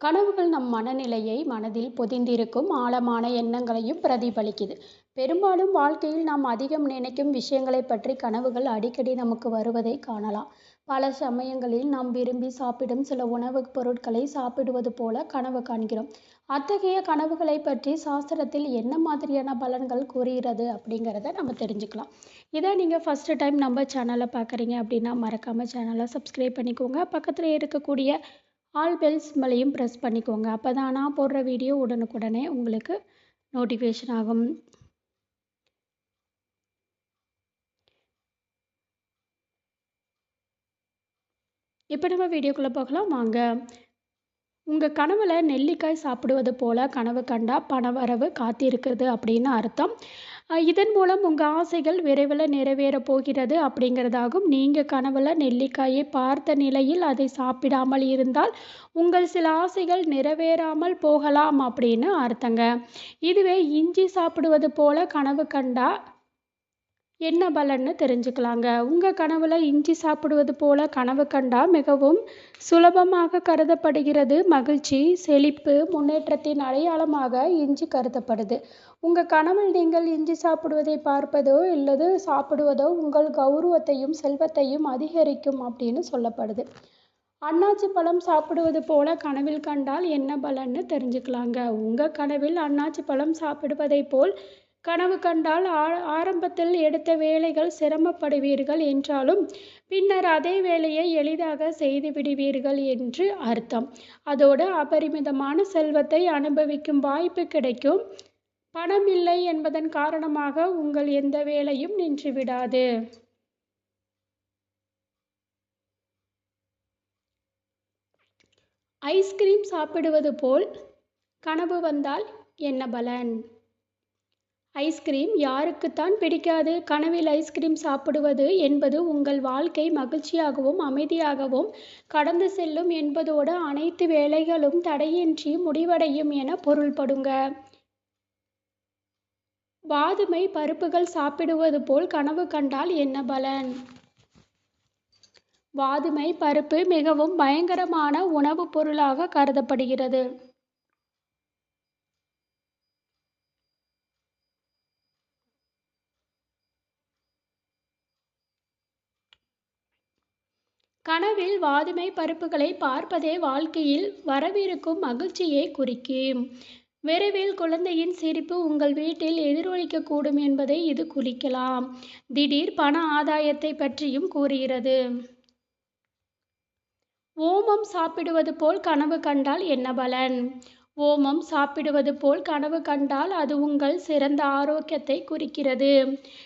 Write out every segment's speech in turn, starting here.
கனவுகள் நம் மனநிலையை மனதில் பொதிந்திருக்கும் ஆழமான எண்ணங்களையும் பிரதிபலிக்குது. பெரும்பாலும் வாழ்க்கையில் நாம் அதிகம் நினைக்கும் விஷயங்களை பற்றி கனவுகள் அடிக்கடி நமக்கு வருவதை காணலாம். பல சமயங்களில் நாம் விரும்பி சாப்பிடும் சில உணவுப் பொருட்களை சாப்பிடுவது போல கனவு காண்கிறோம். அத்தகைய கனவுகளை பற்றி சாஸ்திரத்தில் என்ன மாதிரியான பலன்கள் கூறுகிறது அப்படிங்கிறத நம்ம தெரிஞ்சுக்கலாம். இதை நீங்கள் ஃபஸ்ட்டு டைம் நம்ம சேனலை பார்க்குறீங்க அப்படின்னா மறக்காமல் சேனலை சப்ஸ்கிரைப் பண்ணிக்கோங்க. பக்கத்தில் இருக்கக்கூடிய ஆல் பெல் சிம்பலையும் ப்ரெஸ் பண்ணிக்கோங்க. அப்போ தான் நான் போடுற வீடியோ உடனுக்குடனே உங்களுக்கு நோட்டிஃபிகேஷன் ஆகும். இப்போ நம்ம வீடியோக்குள்ளே போகலாம். வாங்க. உங்கள் கனவில் நெல்லிக்காய் சாப்பிடுவது போல் கனவு கண்டா பணவரவு காத்திருக்கிறது அப்படின்னு அர்த்தம். இதன் மூலம் உங்கள் ஆசைகள் விரைவில் நிறைவேற போகிறது அப்படிங்கிறதாகும். நீங்கள் கனவில் நெல்லிக்காயை பார்த்த நிலையில் அதை சாப்பிடாமல் இருந்தால் உங்கள் சில ஆசைகள் நிறைவேறாமல் போகலாம் அப்படின்னு அர்த்தங்க. இதுவே இஞ்சி சாப்பிடுவது போல கனவு கண்டா என்ன பலன்னு தெரிஞ்சுக்கலாங்க. உங்கள் கனவில் இஞ்சி சாப்பிடுவது போல கனவு கண்டா மிகவும் சுலபமாக கருதப்படுகிறது. மகிழ்ச்சி செழிப்பு முன்னேற்றத்தின் அடையாளமாக இஞ்சி கருதப்படுது. உங்கள் கனவில் நீங்கள் இஞ்சி சாப்பிடுவதை பார்ப்பதோ இல்லது சாப்பிடுவதோ உங்கள் கௌரவத்தையும் செல்வத்தையும் அதிகரிக்கும் அப்படின்னு சொல்லப்படுது. அன்னாச்சி பழம் சாப்பிடுவது போல கனவில் கண்டால் என்ன பலன்னு தெரிஞ்சுக்கலாங்க. உங்கள் கனவில் அன்னாச்சி பழம் சாப்பிடுவதை போல் கனவு கண்டால் ஆ ஆரம்பத்தில் எடுத்த வேலைகள் சிரமப்படுவீர்கள் என்றாலும் பின்னர் அதே வேலையை எளிதாக செய்து விடுவீர்கள் என்று அர்த்தம். அதோடு அபரிமிதமான செல்வத்தை அனுபவிக்கும் வாய்ப்பு கிடைக்கும். பணம் இல்லை என்பதன் காரணமாக உங்கள் எந்த வேலையும் நின்றுவிடாது ஐஸ்கிரீம் சாப்பிடுவது போல் கனவு வந்தால் என்ன பலன்? ஐஸ்கிரீம் யாருக்குத்தான் பிடிக்காது. கனவில் ஐஸ்கிரீம் சாப்பிடுவது என்பது உங்கள் வாழ்க்கை மகிழ்ச்சியாகவும் அமைதியாகவும் கடந்து செல்லும் என்பதோடு அனைத்து வேலைகளும் தடையின்றி முடிவடையும் என பொருள்படுங்க. வாதுமை பருப்புகள் சாப்பிடுவது போல் கனவு கண்டால் என்ன பலன்? வாதுமை பருப்பு மிகவும் பயங்கரமான உணவுப் பொருளாக கருதப்படுகிறது. கனவில் வாதுமை பருப்புகளை பார்ப்பதே வாழ்க்கையில் வரவிருக்கும் மகிழ்ச்சியை குறிக்கும் விரைவில் குழந்தையின் சிரிப்பு உங்கள் வீட்டில் எதிரொலிக்கக்கூடும் என்பதை இது குறிக்கலாம். திடீர் பண ஆதாயத்தை பற்றியும் கூறுகிறது. ஓமம் சாப்பிடுவது போல் கனவு கண்டால் என்ன பலன்? ஓமம் சாப்பிடுவது போல் கனவு கண்டால் அது உங்கள் சிறந்த ஆரோக்கியத்தை குறிக்கிறது.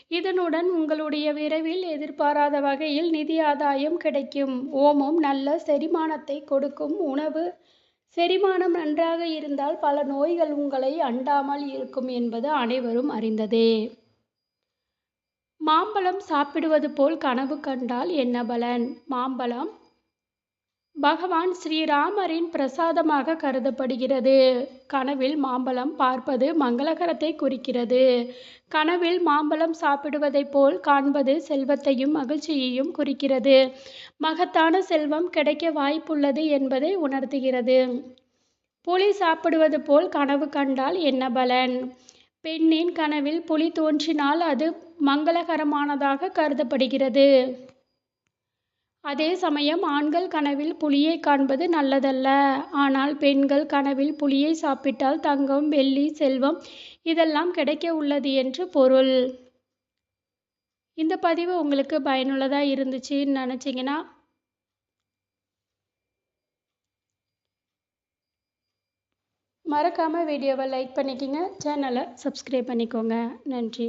இதனுடன் உங்களுடைய விரைவில் எதிர்பாராத வகையில் நிதி ஆதாயம் கிடைக்கும். ஓமம் நல்ல செரிமானத்தை கொடுக்கும் உணவு. செரிமானம் நன்றாக இருந்தால் பல நோய்கள் உங்களை அண்டாமல் இருக்கும் என்பது அனைவரும் அறிந்ததே. மாம்பழம் சாப்பிடுவது போல் கனவு கண்டால் என்ன பலன்? மாம்பழம் பகவான் ஸ்ரீராமரின் பிரசாதமாக கருதப்படுகிறது. கனவில் மாம்பழம் பார்ப்பது மங்களகரத்தை குறிக்கிறது. கனவில் மாம்பழம் சாப்பிடுவதைப் போல் காண்பது செல்வத்தையும் மகிழ்ச்சியையும் குறிக்கிறது. மகத்தான செல்வம் கிடைக்க வாய்ப்புள்ளது என்பதை உணர்த்துகிறது. புலி சாப்பிடுவது போல் கனவு கண்டால் என்ன பலன்? பெண்ணின் கனவில் புலி தோன்றினால் அது மங்களகரமானதாக கருதப்படுகிறது. அதே சமயம் ஆண்கள் கனவில் புலியைக் காண்பது நல்லதல்ல. ஆனால் பெண்கள் கனவில் புலியை சாப்பிட்டால் தங்கம் வெள்ளி செல்வம் இதெல்லாம் கிடைக்க உள்ளது என்று பொருள். இந்த பதிவு உங்களுக்கு பயனுள்ளதாக இருந்துச்சுன்னு நினச்சிங்கன்னா மறக்காமல் வீடியோவை லைக் பண்ணிக்கோங்க சேனலை சப்ஸ்கிரைப் பண்ணிக்கோங்க. நன்றி.